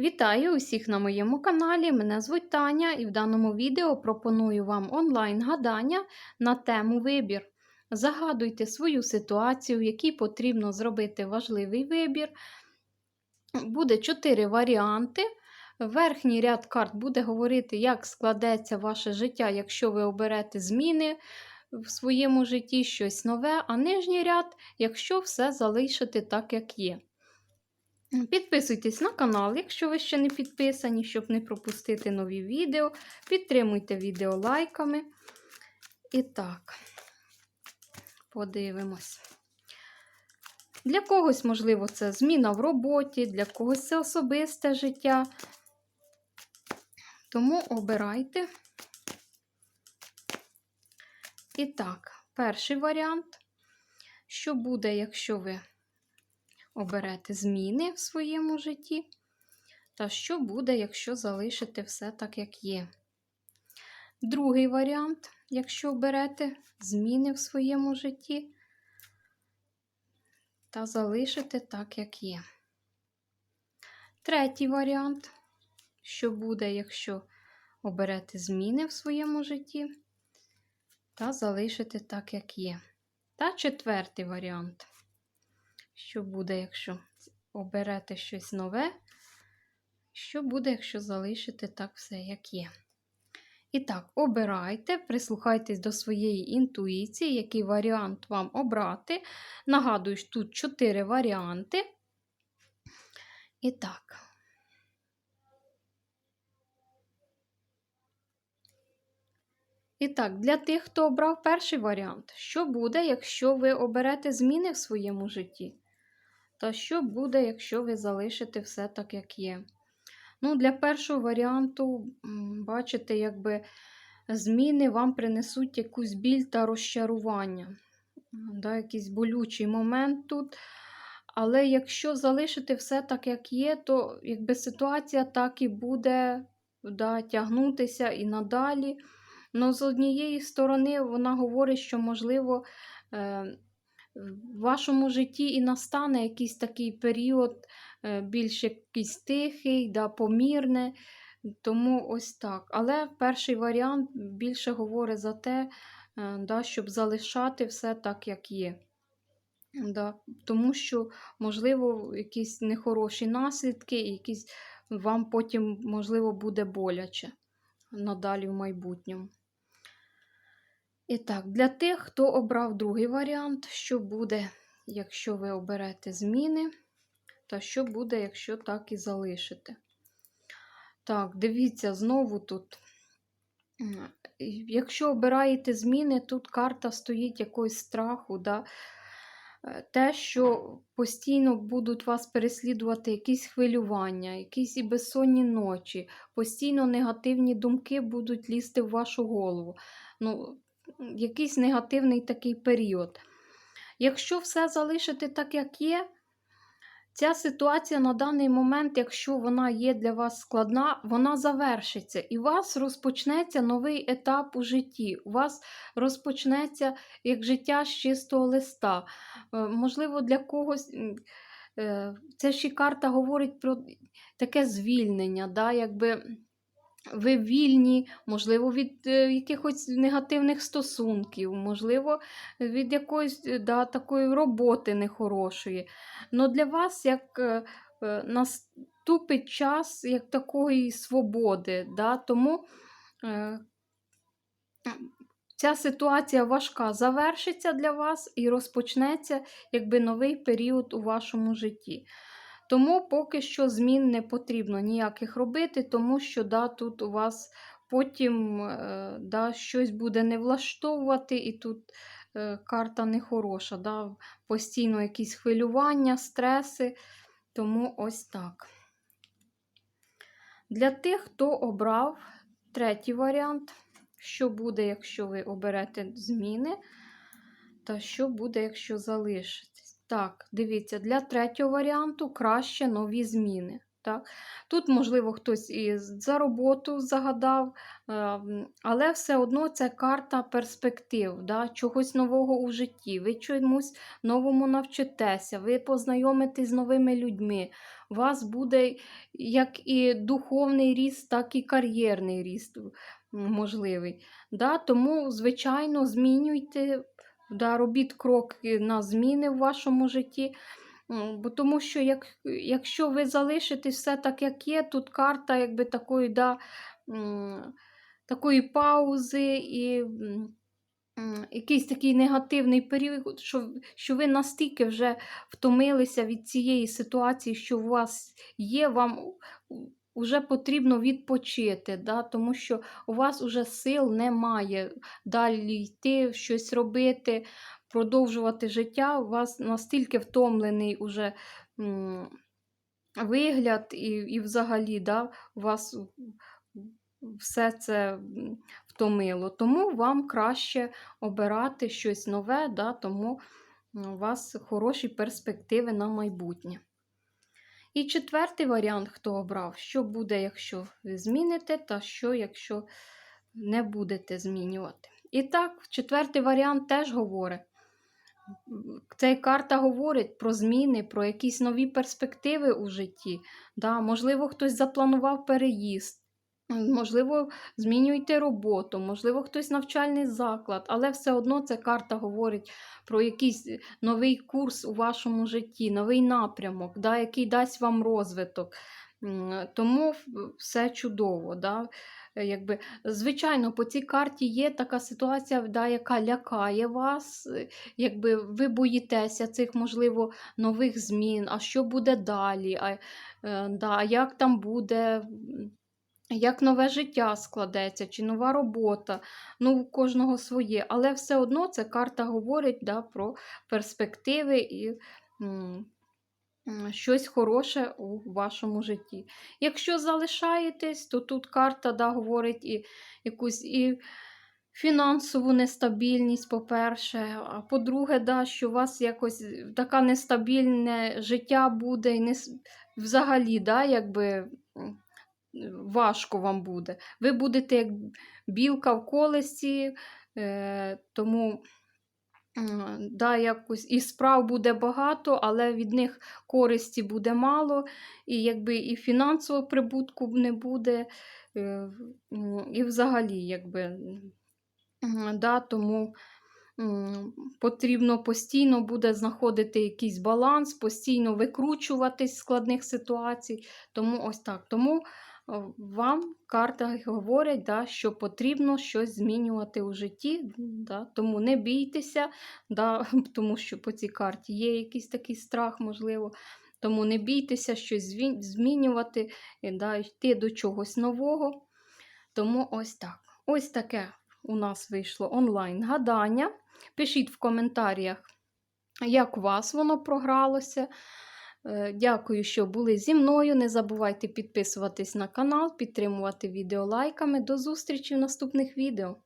Вітаю усіх на моєму каналі. Мене звуть Таня, і в даному відео пропоную вам онлайн-гадання на тему вибір. Загадуйте свою ситуацію, в якій потрібно зробити важливий вибір. Буде 4 варіанти. Верхній ряд карт буде говорити, як складеться ваше життя, якщо ви оберете зміни в своєму житті, щось нове, а нижній ряд, якщо все залишите так, як є. Підписуйтесь на канал, якщо ви ще не підписані, щоб не пропустити нові відео. Підтримуйте відео лайками. І так, подивимось. Для когось, можливо, це зміна в роботі, для когось це особисте життя. Тому обирайте. І так, перший варіант. Що буде, якщо ви оберете зміни в своєму житті, та що буде, якщо залишите все так, як є. Другий варіант, якщо оберете зміни в своєму житті, та залишите так, як є. Третій варіант, що буде, якщо оберете зміни в своєму житті, та залишите так, як є. Та четвертий варіант що буде, якщо оберете щось нове, що буде, якщо залишите так все, як є. І так, обирайте, прислухайтесь до своєї інтуїції, який варіант вам обрати. Нагадую, що тут 4 варіанти. І так. І так, для тих, хто обрав перший варіант, що буде, якщо ви оберете зміни в своєму житті? Та що буде, якщо ви залишите все так, як є? Ну, Для першого варіанту, бачите, якби зміни вам принесуть якусь біль та розчарування. Да, Якийсь болючий момент тут. Але якщо залишити все так, як є, то якби ситуація так і буде да, тягнутися і надалі. Ну, з однієї сторони, вона говорить, що, можливо, е, в вашому житті і настане якийсь такий період, е, більш якийсь тихий, да, помірне. Тому ось так. Але перший варіант більше говорить за те, е, да, щоб залишати все так, як є. Да, Тому що, можливо, якісь нехороші наслідки, якісь вам потім, можливо, буде боляче надалі в майбутньому. І так, для тих, хто обрав другий варіант, що буде, якщо ви оберете зміни, та що буде, якщо так і залишите. Так, дивіться, знову тут. Якщо обираєте зміни, тут карта стоїть якогось страху. Да? Е, те, що постійно будуть вас переслідувати якісь хвилювання, якісь і безсонні ночі, постійно негативні думки будуть лізти в вашу голову. Ну, якийсь негативний такий період. Якщо все залишити так, як є, ця ситуація на даний момент, якщо вона є для вас складна, вона завершиться. І у вас розпочнеться новий етап у житті. У вас розпочнеться як життя з чистого листа. Е, можливо, для когось. Е, ця ще карта говорить про таке звільнення, да, якби ви вільні, можливо, від е, якихось негативних стосунків, можливо, від якоїсь е, да, такої роботи нехорошої. Но для вас як е, наступить час як такої свободи. Да? Тому ця ситуація важка завершиться для вас і розпочнеться якби новий період у вашому житті. Тому поки що змін не потрібно ніяких робити, тому що да, тут у вас потім е, да, щось буде не влаштовувати, і тут е, карта нехороша. Да, Постійно якісь хвилювання, стреси. Тому ось так. Для тих, хто обрав третій варіант, що буде, якщо ви оберете зміни, та що буде, якщо залишите. Так, дивіться, для третього варіанту краще нові зміни. Так? Тут, можливо, хтось і за роботу загадав, ем, але все одно це карта перспектив, да? чогось нового у житті. Ви чомусь новому навчитеся, ви познайомитесь з новими людьми. у вас буде як і духовний ріст, так і кар'єрний ріст можливий. Да? Тому, звичайно, змінюйте, да, робіть кроки на зміни в вашому житті. Бо тому що як, якщо ви залишитесь все так, як є, тут карта якби такої, да, такої паузи і якийсь такий негативний період, що, що ви настільки вже втомилися від цієї ситуації, що у вас є, вам вже потрібно відпочити, да, тому що у вас уже сил немає далі йти, щось робити, продовжувати життя. У вас настільки втомлений уже вигляд, і, і взагалі да, у вас все це втомило. Тому вам краще обирати щось нове, да, тому у вас хороші перспективи на майбутнє. І четвертий варіант, хто обрав, що буде, якщо ви зміните, та що, якщо не будете змінювати. І так, четвертий варіант теж говорить. Ця карта говорить про зміни, про якісь нові перспективи у житті. Да, можливо, хтось запланував переїзд, можливо, змінюйте роботу, можливо, хтось навчальний заклад, але все одно ця карта говорить про якийсь новий курс у вашому житті, новий напрямок, да, який дасть вам розвиток. Тому все чудово. Да? Е, Якби, звичайно, по цій карті є така ситуація, да, яка лякає вас, е, якби ви боїтеся цих, можливо, нових змін, а що буде далі, а, е, да, як там буде, як нове життя складеться, чи нова робота. Ну, у кожного своє. Але все одно ця карта говорить да, про перспективи і щось хороше у вашому житті. Якщо залишаєтесь, то тут карта да, говорить і якусь і фінансову нестабільність, по-перше, а по-друге, да, що у вас якось таке нестабільне життя буде, і не, взагалі, да, якби. Важко вам буде. Ви будете як білка в колесі, е, тому да, якось і справ буде багато, але від них користі буде мало, і якби і фінансового прибутку не буде, е, і взагалі, якби, да, тому потрібно постійно буде знаходити якийсь баланс, постійно викручуватись з складних ситуацій. Тому ось так. Тому вам карта говорять, да, що потрібно щось змінювати у житті. Да, тому не бійтеся, да, тому що по цій карті є якийсь такий страх, можливо. Тому не бійтеся щось змінювати, да, йти до чогось нового. Тому ось так. Ось таке у нас вийшло онлайн-гадання. Пишіть в коментарях, як у вас воно програлося. Е, Дякую, що були зі мною. Не забувайте підписуватись на канал, підтримувати відео лайками. До зустрічі в наступних відео.